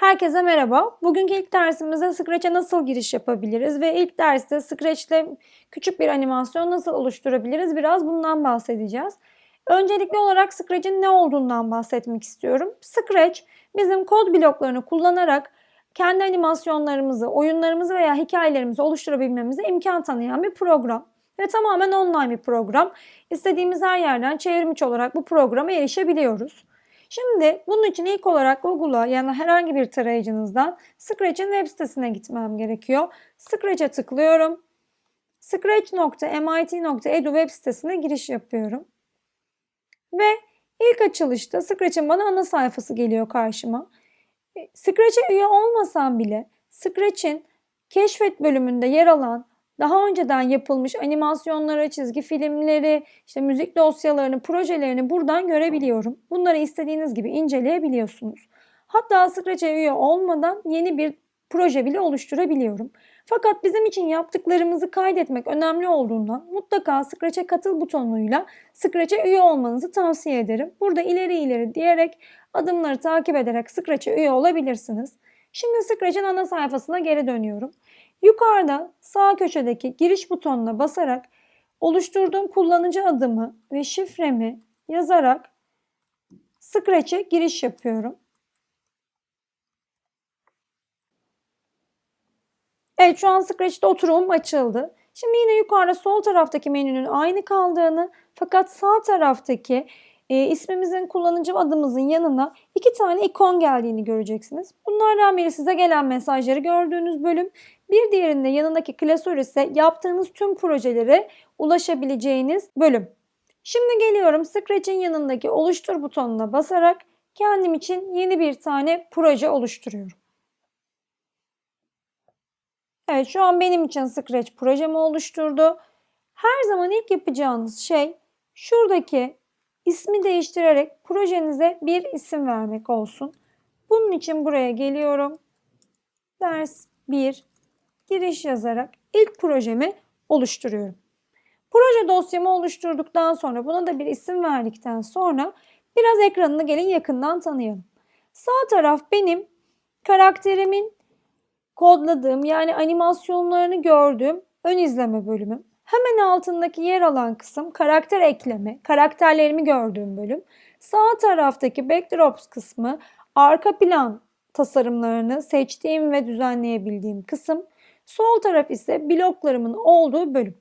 Herkese merhaba. Bugünkü ilk dersimizde Scratch'e nasıl giriş yapabiliriz ve ilk derste Scratch'te küçük bir animasyon nasıl oluşturabiliriz biraz bundan bahsedeceğiz. Öncelikli olarak Scratch'in ne olduğundan bahsetmek istiyorum. Scratch bizim kod bloklarını kullanarak kendi animasyonlarımızı, oyunlarımızı veya hikayelerimizi oluşturabilmemize imkan tanıyan bir program. Ve tamamen online bir program. İstediğimiz her yerden çevrimiçi olarak bu programa erişebiliyoruz. Şimdi bunun için ilk olarak Google'a yani herhangi bir tarayıcınızdan Scratch'in web sitesine gitmem gerekiyor. Scratch'e tıklıyorum. Scratch.mit.edu web sitesine giriş yapıyorum. Ve ilk açılışta Scratch'in bana ana sayfası geliyor karşıma. E, Scratch'e üye olmasam bile Scratch'in keşfet bölümünde yer alan daha önceden yapılmış animasyonları, çizgi filmleri, işte müzik dosyalarını, projelerini buradan görebiliyorum. Bunları istediğiniz gibi inceleyebiliyorsunuz. Hatta Scratch'e üye olmadan yeni bir proje bile oluşturabiliyorum. Fakat bizim için yaptıklarımızı kaydetmek önemli olduğundan mutlaka Scratch'e katıl butonuyla Scratch'e üye olmanızı tavsiye ederim. Burada ileri ileri diyerek adımları takip ederek Scratch'e üye olabilirsiniz. Şimdi Scratch'in ana sayfasına geri dönüyorum. Yukarıda sağ köşedeki giriş butonuna basarak oluşturduğum kullanıcı adımı ve şifremi yazarak Scratch'e giriş yapıyorum. Evet şu an Scratch'te oturumum açıldı. Şimdi yine yukarıda sol taraftaki menünün aynı kaldığını fakat sağ taraftaki e, ismimizin kullanıcı adımızın yanına iki tane ikon geldiğini göreceksiniz. Bunlardan biri size gelen mesajları gördüğünüz bölüm. Bir diğerinde yanındaki klasör ise yaptığınız tüm projelere ulaşabileceğiniz bölüm. Şimdi geliyorum Scratch'in yanındaki oluştur butonuna basarak kendim için yeni bir tane proje oluşturuyorum. Evet şu an benim için Scratch projemi oluşturdu. Her zaman ilk yapacağınız şey şuradaki ismi değiştirerek projenize bir isim vermek olsun. Bunun için buraya geliyorum. Ders 1 giriş yazarak ilk projemi oluşturuyorum. Proje dosyamı oluşturduktan sonra buna da bir isim verdikten sonra biraz ekranını gelin yakından tanıyalım. Sağ taraf benim karakterimin kodladığım yani animasyonlarını gördüğüm ön izleme bölümüm. Hemen altındaki yer alan kısım karakter ekleme, karakterlerimi gördüğüm bölüm. Sağ taraftaki backdrops kısmı arka plan tasarımlarını seçtiğim ve düzenleyebildiğim kısım. Sol taraf ise bloklarımın olduğu bölüm.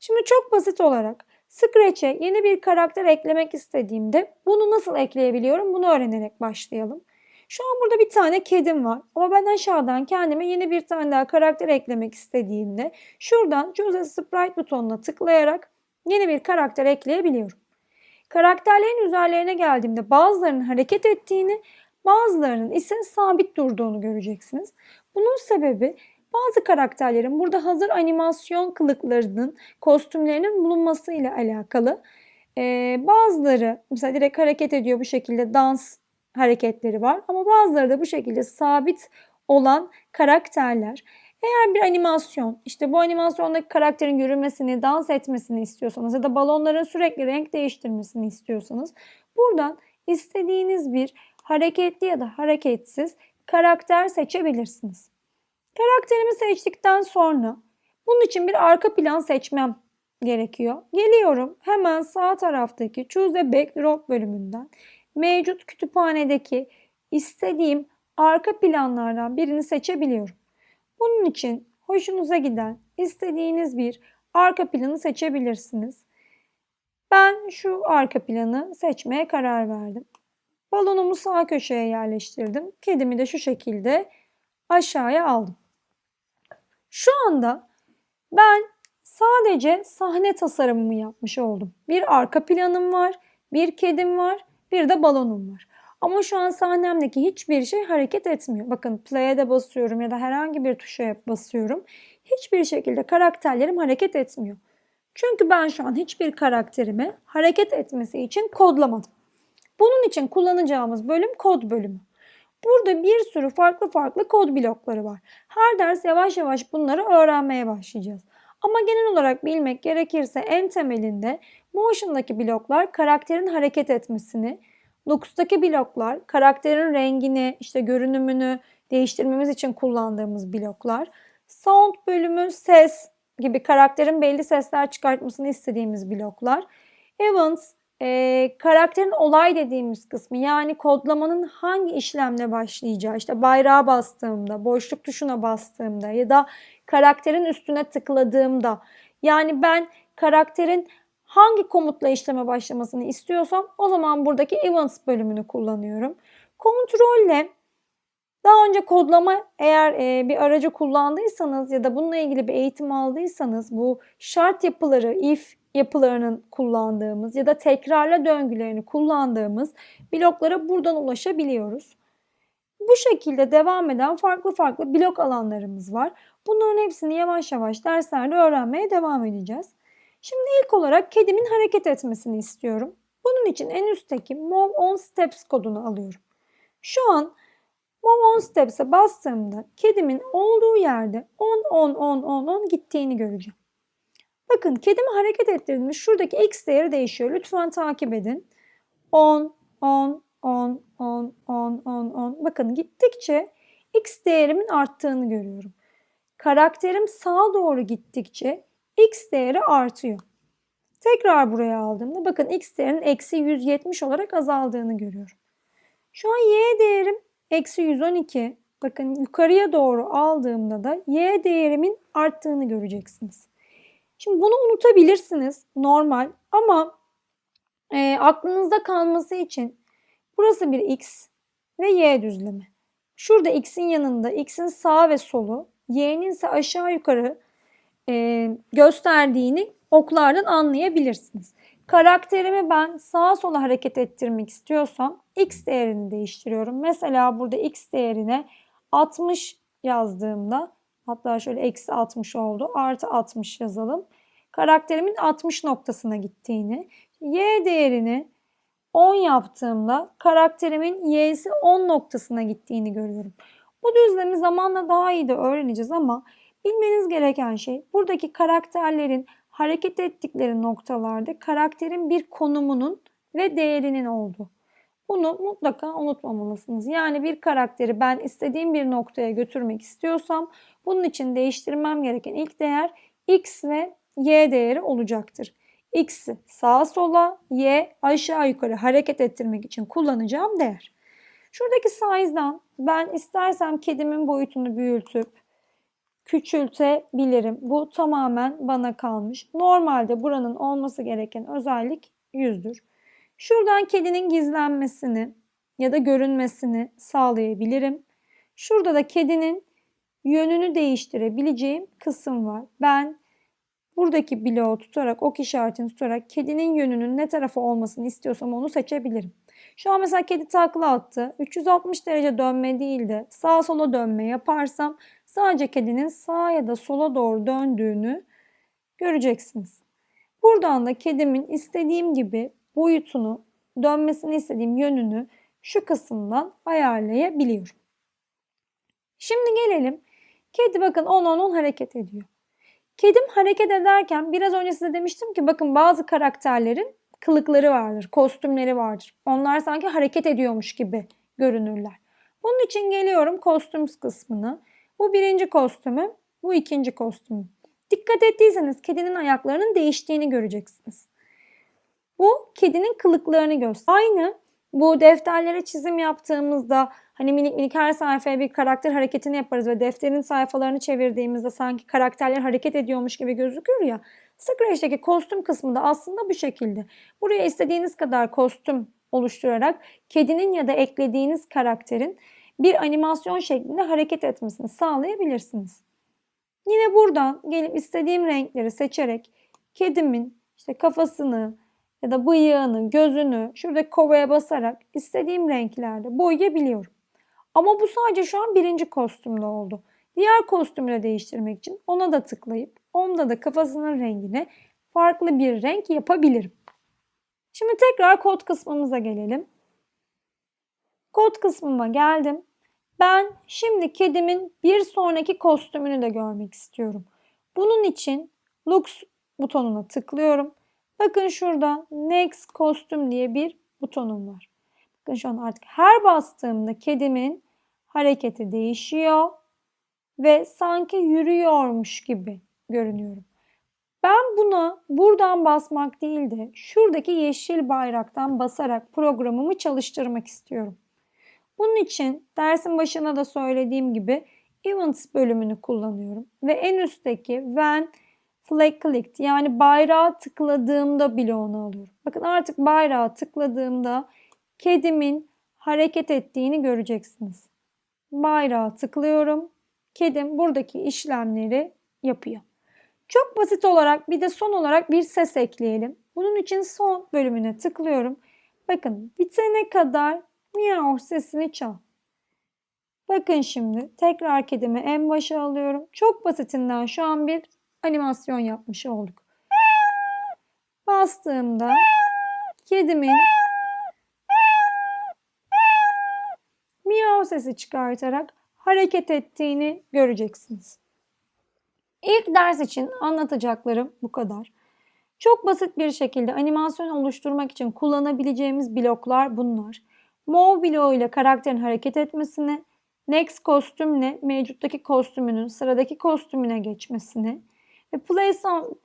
Şimdi çok basit olarak Scratch'e yeni bir karakter eklemek istediğimde bunu nasıl ekleyebiliyorum bunu öğrenerek başlayalım. Şu an burada bir tane kedim var ama ben aşağıdan kendime yeni bir tane daha karakter eklemek istediğimde şuradan Choose Sprite butonuna tıklayarak yeni bir karakter ekleyebiliyorum. Karakterlerin üzerlerine geldiğimde bazılarının hareket ettiğini, bazılarının ise sabit durduğunu göreceksiniz. Bunun sebebi bazı karakterlerin burada hazır animasyon kılıklarının, kostümlerinin bulunmasıyla alakalı. Ee, bazıları mesela direkt hareket ediyor bu şekilde dans hareketleri var ama bazıları da bu şekilde sabit olan karakterler. Eğer bir animasyon, işte bu animasyondaki karakterin yürümesini, dans etmesini istiyorsanız ya da balonların sürekli renk değiştirmesini istiyorsanız buradan istediğiniz bir hareketli ya da hareketsiz karakter seçebilirsiniz. Karakterimi seçtikten sonra bunun için bir arka plan seçmem gerekiyor. Geliyorum hemen sağ taraftaki Choose a Backdrop bölümünden mevcut kütüphanedeki istediğim arka planlardan birini seçebiliyorum. Bunun için hoşunuza giden istediğiniz bir arka planı seçebilirsiniz. Ben şu arka planı seçmeye karar verdim. Balonumu sağ köşeye yerleştirdim. Kedimi de şu şekilde aşağıya aldım. Şu anda ben sadece sahne tasarımımı yapmış oldum. Bir arka planım var, bir kedim var, bir de balonum var. Ama şu an sahnemdeki hiçbir şey hareket etmiyor. Bakın play'e de basıyorum ya da herhangi bir tuşa basıyorum. Hiçbir şekilde karakterlerim hareket etmiyor. Çünkü ben şu an hiçbir karakterimi hareket etmesi için kodlamadım. Bunun için kullanacağımız bölüm kod bölümü. Burada bir sürü farklı farklı kod blokları var. Her ders yavaş yavaş bunları öğrenmeye başlayacağız. Ama genel olarak bilmek gerekirse en temelinde Motion'daki bloklar karakterin hareket etmesini, Lux'taki bloklar karakterin rengini, işte görünümünü değiştirmemiz için kullandığımız bloklar. Sound bölümü ses gibi karakterin belli sesler çıkartmasını istediğimiz bloklar. Events e, karakterin olay dediğimiz kısmı yani kodlamanın hangi işlemle başlayacağı işte bayrağa bastığımda, boşluk tuşuna bastığımda ya da karakterin üstüne tıkladığımda yani ben karakterin hangi komutla işleme başlamasını istiyorsam o zaman buradaki events bölümünü kullanıyorum. Kontrolle daha önce kodlama eğer e, bir aracı kullandıysanız ya da bununla ilgili bir eğitim aldıysanız bu şart yapıları, if yapılarının kullandığımız ya da tekrarla döngülerini kullandığımız bloklara buradan ulaşabiliyoruz. Bu şekilde devam eden farklı farklı blok alanlarımız var. Bunların hepsini yavaş yavaş derslerde öğrenmeye devam edeceğiz. Şimdi ilk olarak kedimin hareket etmesini istiyorum. Bunun için en üstteki Move on Steps kodunu alıyorum. Şu an Move on Steps'e bastığımda kedimin olduğu yerde 10 10 10 10 10 gittiğini göreceğim. Bakın kedimi hareket ettirdiğimde şuradaki x değeri değişiyor. Lütfen takip edin. 10 10 10 10 10 10 10 bakın gittikçe x değerimin arttığını görüyorum. Karakterim sağa doğru gittikçe x değeri artıyor. Tekrar buraya aldığımda bakın x değerinin eksi 170 olarak azaldığını görüyorum. Şu an y değerim eksi 112. Bakın yukarıya doğru aldığımda da y değerimin arttığını göreceksiniz. Şimdi bunu unutabilirsiniz normal ama e, aklınızda kalması için burası bir x ve y düzlemi. Şurada x'in yanında x'in sağ ve solu, y'nin ise aşağı yukarı e, gösterdiğini oklardan anlayabilirsiniz. Karakterimi ben sağa sola hareket ettirmek istiyorsam x değerini değiştiriyorum. Mesela burada x değerine 60 yazdığımda hatta şöyle eksi 60 oldu artı 60 yazalım. Karakterimin 60 noktasına gittiğini, y değerini 10 yaptığımda karakterimin y'si 10 noktasına gittiğini görüyorum. Bu düzlemi zamanla daha iyi de öğreneceğiz ama bilmeniz gereken şey buradaki karakterlerin hareket ettikleri noktalarda karakterin bir konumunun ve değerinin olduğu. Bunu mutlaka unutmamalısınız. Yani bir karakteri ben istediğim bir noktaya götürmek istiyorsam bunun için değiştirmem gereken ilk değer x ve y değeri olacaktır. X'i sağa sola, y aşağı yukarı hareket ettirmek için kullanacağım değer. Şuradaki size'dan ben istersem kedimin boyutunu büyütüp küçültebilirim. Bu tamamen bana kalmış. Normalde buranın olması gereken özellik 100'dür. Şuradan kedinin gizlenmesini ya da görünmesini sağlayabilirim. Şurada da kedinin yönünü değiştirebileceğim kısım var. Ben buradaki bloğu tutarak, ok işaretini tutarak kedinin yönünün ne tarafa olmasını istiyorsam onu seçebilirim. Şu an mesela kedi takla attı. 360 derece dönme değil de sağa sola dönme yaparsam sadece kedinin sağa ya da sola doğru döndüğünü göreceksiniz. Buradan da kedimin istediğim gibi boyutunu, dönmesini istediğim yönünü şu kısımdan ayarlayabiliyorum. Şimdi gelelim. Kedi bakın 10-10-10 hareket ediyor. Kedim hareket ederken biraz önce size demiştim ki bakın bazı karakterlerin kılıkları vardır, kostümleri vardır. Onlar sanki hareket ediyormuş gibi görünürler. Bunun için geliyorum kostüm kısmını. Bu birinci kostümü, bu ikinci kostümü. Dikkat ettiyseniz kedinin ayaklarının değiştiğini göreceksiniz. Bu kedinin kılıklarını gösteriyor. Aynı bu defterlere çizim yaptığımızda hani minik minik her sayfaya bir karakter hareketini yaparız ve defterin sayfalarını çevirdiğimizde sanki karakterler hareket ediyormuş gibi gözükür ya. Scratch'teki kostüm kısmı da aslında bu şekilde. Buraya istediğiniz kadar kostüm oluşturarak kedinin ya da eklediğiniz karakterin bir animasyon şeklinde hareket etmesini sağlayabilirsiniz. Yine buradan gelip istediğim renkleri seçerek kedimin işte kafasını, ya da bıyığını, gözünü şurada kovaya basarak istediğim renklerde boyayabiliyorum. Ama bu sadece şu an birinci kostümde oldu. Diğer kostümü de değiştirmek için ona da tıklayıp onda da kafasının rengine farklı bir renk yapabilirim. Şimdi tekrar kod kısmımıza gelelim. Kod kısmıma geldim. Ben şimdi kedimin bir sonraki kostümünü de görmek istiyorum. Bunun için Lux butonuna tıklıyorum Bakın şurada Next Kostüm diye bir butonum var. Bakın şu an artık her bastığımda kedimin hareketi değişiyor ve sanki yürüyormuş gibi görünüyorum. Ben buna buradan basmak değil de şuradaki yeşil bayraktan basarak programımı çalıştırmak istiyorum. Bunun için dersin başına da söylediğim gibi Events bölümünü kullanıyorum. Ve en üstteki when flag clicked yani bayrağı tıkladığımda bloğunu alıyorum. Bakın artık bayrağı tıkladığımda kedimin hareket ettiğini göreceksiniz. Bayrağı tıklıyorum. Kedim buradaki işlemleri yapıyor. Çok basit olarak bir de son olarak bir ses ekleyelim. Bunun için son bölümüne tıklıyorum. Bakın bitene kadar miyav sesini çal. Bakın şimdi tekrar kedimi en başa alıyorum. Çok basitinden şu an bir animasyon yapmış olduk. Bastığımda kedimin miyav sesi çıkartarak hareket ettiğini göreceksiniz. İlk ders için anlatacaklarım bu kadar. Çok basit bir şekilde animasyon oluşturmak için kullanabileceğimiz bloklar bunlar. Move bloğu ile karakterin hareket etmesini, Next kostümle mevcuttaki kostümünün sıradaki kostümüne geçmesini ve Place on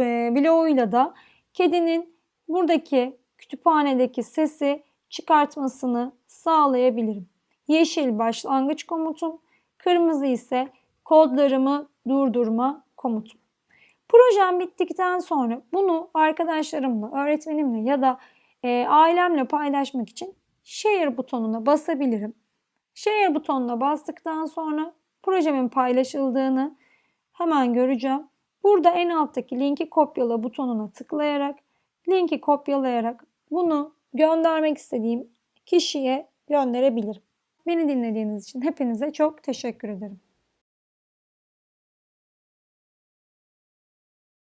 e, bloğuyla da kedinin buradaki kütüphanedeki sesi çıkartmasını sağlayabilirim. Yeşil başlangıç komutum, kırmızı ise kodlarımı durdurma komutum. Projem bittikten sonra bunu arkadaşlarımla, öğretmenimle ya da e, ailemle paylaşmak için share butonuna basabilirim. Share butonuna bastıktan sonra projemin paylaşıldığını hemen göreceğim. Burada en alttaki linki kopyala butonuna tıklayarak linki kopyalayarak bunu göndermek istediğim kişiye gönderebilirim. Beni dinlediğiniz için hepinize çok teşekkür ederim.